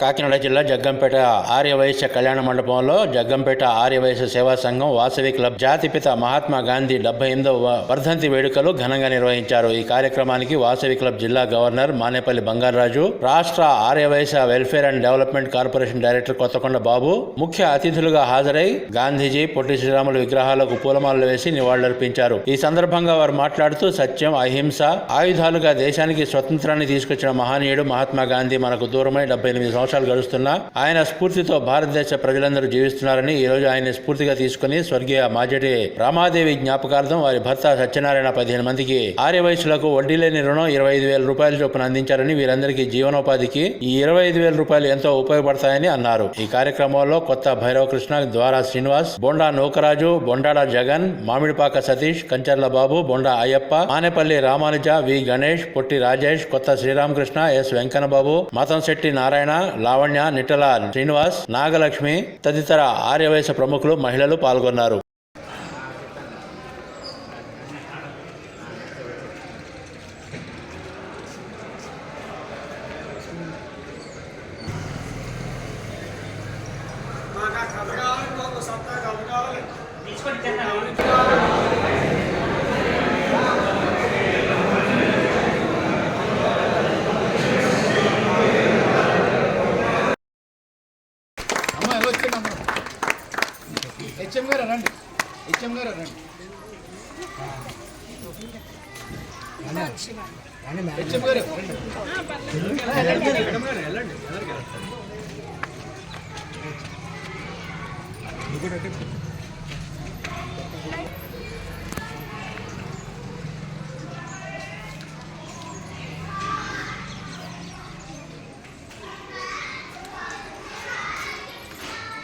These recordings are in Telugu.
కాకినాడ జిల్లా జగ్గంపేట ఆర్యవైశ్య కళ్యాణ మండపంలో జగ్గంపేట ఆర్యవైశ్య సేవా సంఘం వాసవి క్లబ్ జాతిపిత మహాత్మా గాంధీ డెబ్బై ఎనిమిదవ వర్ధంతి వేడుకలు ఘనంగా నిర్వహించారు. ఈ కార్యక్రమానికి వాసవి క్లబ్ జిల్లా గవర్నర్ మానేపల్లి బంగారాజు రాష్ట్ర Aryavysya welfare and development corporation director Kothakonda Babu ముఖ్య అతిథులుగా హాజరై గాంధీజీ పొట్టి శ్రీరాముల విగ్రహాలకు పూలమాలలు వేసి నివాళులర్పించారు. ఈ సందర్భంగా వారు మాట్లాడుతూ సత్యం అహింస ఆయుధాలుగా దేశానికి స్వతంత్రాన్ని తీసుకొచ్చిన మహనీయుడు మహాత్మా గాంధీ మనకు దూరమై డెబ్బై ఎనిమిది సంవత్సరాలు గడుస్తున్నా ఆయన స్ఫూర్తితో భారతదేశ ప్రజలందరూ జీవిస్తున్నారని ఈ రోజు ఆయన స్ఫూర్తిగా తీసుకుని స్వర్గీయ మాజటి రామాదేవి జ్ఞాపకార్థం వారి భర్త సత్యనారాయణ పదిహేను మందికి ఆర్య వయసులకు వడ్డీ లేని రుణం ఇరవై ఐదు వేల రూపాయల చొప్పున అందించారని వీరందరికీ జీవనోపాధికి ఈ ఇరవై ఐదు వేల రూపాయలు ఎంతో ఉపయోగపడతాయని అన్నారు. ఈ కార్యక్రమంలో కొత్త భైరవకృష్ణ ద్వారా శ్రీనివాస్ బొండా నూకరాజు బొండాడ జగన్ మామిడిపాక సతీష్ కంచర్ల బాబు బొండా అయ్యప్ప ఆనేపల్లి రామానుజ వి గణేష్ పొట్టి రాజేష్ కొత్త శ్రీరామకృష్ణ ఎస్ వెంకన్నబాబు మతం శెట్టి నారాయణ లావణ్య నిట్టల శ్రీనివాస్ నాగలక్ష్మి తదితర ఆర్యవయస ప్రముఖులు మహిళలు పాల్గొన్నారు. అమ్మ హెచ్ఎం గారు రండి. హెచ్ఎం గారు రండి. హెచ్ఎం గారు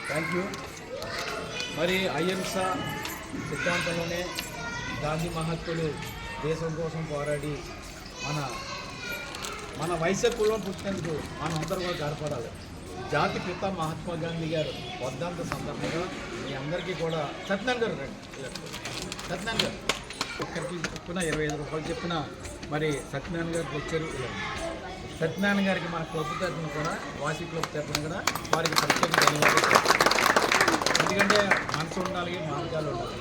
థ్యాంక్ యూ మరి అహింస సిద్ధాంతంలోనే గాంధీ మహత్తులు దేశం కోసం పోరాడి మన మన వైశ్య కులం పుట్టినందుకు మన అందరూ కూడా గర్వపడాలి జాతి పిత మహాత్మా గాంధీ గారు వద్దాంత సందర్భంగా మీ అందరికీ కూడా సత్యనారాయణ గారు రండి. సత్యనారాయణ గారు ఒక్కరికి చెప్పిన ఇరవై ఐదు రూపాయలు చెప్పిన మరి సత్యనారాయణ గారికి వచ్చారు సత్యనారాయణ గారికి మన క్లబ్ తరఫున కూడా వాసి క్లబ్ తరఫున కూడా వారికి ప్రత్యేక ధన్యవాదాలు. ఎందుకంటే మనసు ఉండాలి మార్గాలు ఉండాలి.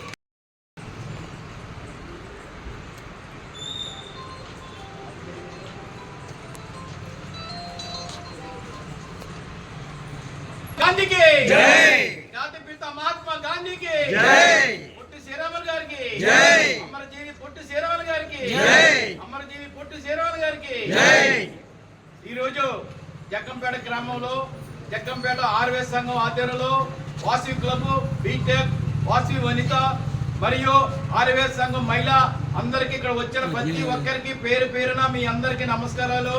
గాంధీకి! జై! జాతి పిత మహాత్మా గాంధీకి! జై! పొట్టి శ్రీరాములు గారికి! జై! అమరజీవి పొట్టి శ్రీరాములు గారికి! జై! అమరజీవి పొట్టి శ్రీరాములు గారికి! జై! ఈరోజు జగ్గంపేట గ్రామంలో జగ్గంపేట ఆర్వీఎస్ సంఘం ఆధ్వర్యంలో వాసవి క్లబ్ బీటెక్ వాసవి వనిత మరియు ఆర్వీఎస్ సంఘం మహిళ అందరికీ ఇక్కడ వచ్చిన ప్రతి ఒక్కరికి పేరు పేరున మీ అందరికీ నమస్కారాలు.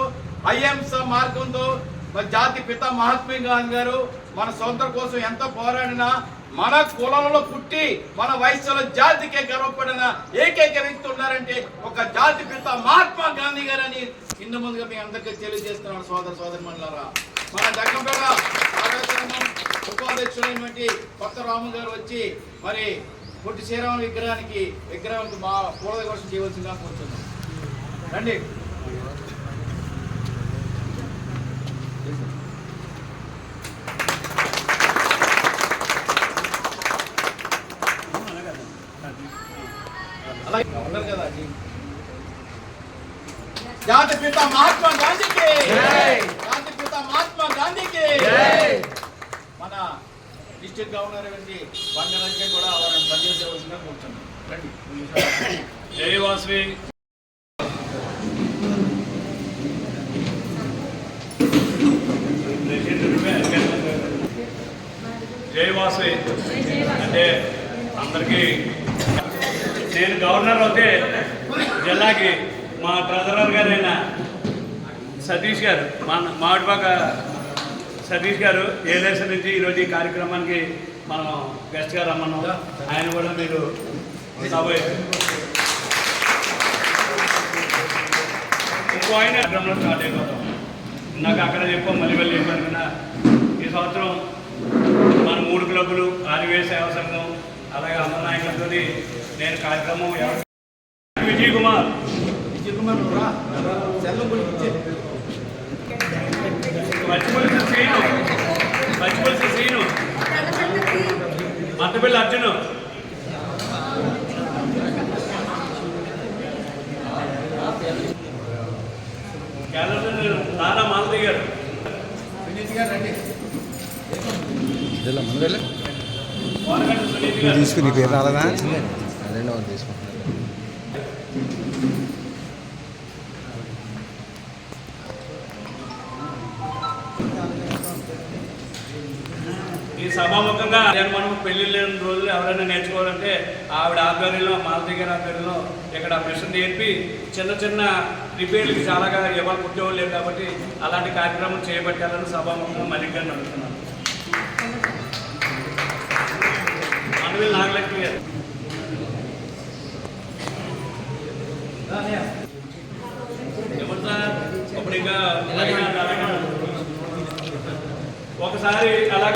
అహింస మార్గంతో మరి జాతి పిత మహాత్మా గాంధీ గారు మన సొంతం కోసం ఎంత పోరాడినా మన కులంలో పుట్టి మన వయసులో జాతికే గర్వపడిన ఏకైక వ్యక్తి ఉన్నారంటే ఒక జాతి పిత మహాత్మా గాంధీ గారు అని ఇందు ముందుగా మీ అందరికీ తెలియజేస్తున్నాను సోదర సోదరి మండలారా మన జగ్గంపేట ఆరోగ్యం ఉపాధ్యక్షులైనటువంటి కొత్త రాము గారు వచ్చి మరి పొట్టి శ్రీరామ విగ్రహానికి విగ్రహానికి మా పూల కోసం చేయవలసిందిగా కోరుతున్నాం. రండి. అలాగే ఉన్నారు కదా. జాతి పిత మహాత్మా గాంధీకి. జాతి పిత మహాత్మా గాంధీకి. డిస్ట్రిక్ట్ గవర్నర్ వంటి బంగారాజ్యం కూడా వారిని పనిచేసేవలసిందిగా కూర్చున్నాం రండి జై వాసవి. జై వాసవి. అంటే అందరికీ నేను గవర్నర్ అయితే జిల్లాకి మా ట్రెజరర్ గారైన సతీష్ గారు మా మామిడిపాక సతీష్ గారు ఏలేస నుంచి ఈరోజు ఈ కార్యక్రమానికి మనం గెస్ట్గా రమ్మన్నాం? ఆయన కూడా మీరు ఇంకో ఆయన అగ్రంలో స్టార్ట్ అయిపోతాం. నాకు అక్కడ చెప్పాం మళ్ళీ వెళ్ళి చెప్పాను కదా. ఈ సంవత్సరం మన మూడు క్లబ్బులు ఆర్వే సేవా సంఘం అలాగే అమ్మ నాయకులతో నేను కార్యక్రమం విజయ్ కుమార్. విజయ్ కుమార్ సెల్లు పచ్చిపులుసు శ్రీను పచ్చిపులుసు శ్రీను మట్టపల్లి అర్జును నానా మాలతి గారు. తీసుకుని పేరు రాలేదా? ఈ సభాముఖంగా నేను మనం పెళ్ళి లేని రోజులు ఎవరైనా నేర్చుకోవాలంటే ఆవిడ ఆధ్వర్యంలో మాలతి గారి ఆధ్వర్యంలో ఇక్కడ మిషన్ నేర్పి చిన్న చిన్న రిపేర్లకి చాలాగా ఎవరు పుట్టేవాళ్ళు లేరు కాబట్టి అలాంటి కార్యక్రమం చేపట్టాలని సభాముఖంగా మలిక్ గారిని అడుగుతున్నాను. అనువిల్ నాగలక్ష్మి గారు. ఇప్పుడు ఇంకా ఒకసారి అలా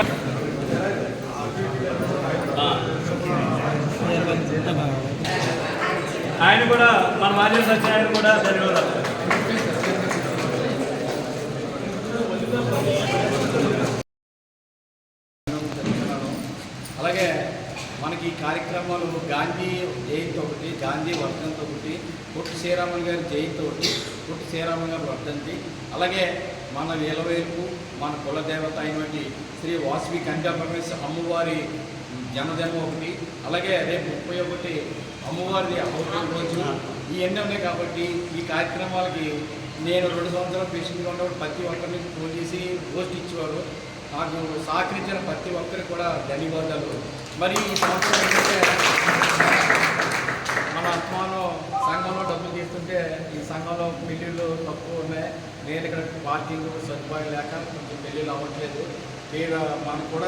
ఆయన కూడా మన మాజీ సత్యనారాయణ కూడా ధన్యవాదాలు. అలాగే మనకి ఈ కార్యక్రమాలు గాంధీ జయంతి ఒకటి గాంధీ వర్ధంతి ఒకటి పొట్టి శ్రీరామన్ గారి జయంతి ఒకటి పొట్టి శ్రీరామన్ గారి వర్ధంతి అలాగే మన వీలవేలుపు మన కులదేవత అయినటువంటి శ్రీ వాసవి కన్యా పరమేశ్వర అమ్మవారి జన్మదినం ఒకటి అలాగే రేపు ముప్పై ఒకటి అమ్మవారి అవతారం రోజు ఇవన్నీ ఉన్నాయి కాబట్టి ఈ కార్యక్రమాలకి నేను రెండు సంవత్సరాలు పేషెంట్గా ఉన్నప్పుడు ప్రతి ఒక్కరిని ఫోన్ చేసి పోస్ట్ ఇచ్చేవారు నాకు సహకరించిన ప్రతి ఒక్కరికి కూడా ధన్యవాదాలు. మరి ఈ సంవత్సరం ఏంటంటే మన అభిమానం సంఘంలో డబ్బులు తీస్తుంటే ఈ సంఘంలో పెళ్ళిళ్ళు తక్కువ ఉన్నాయి. నేను ఇక్కడ పార్కింగ్ సదుపాయం లేక కొంచెం పెళ్ళిళ్ళు అవ్వట్లేదు. మీరు మనకు కూడా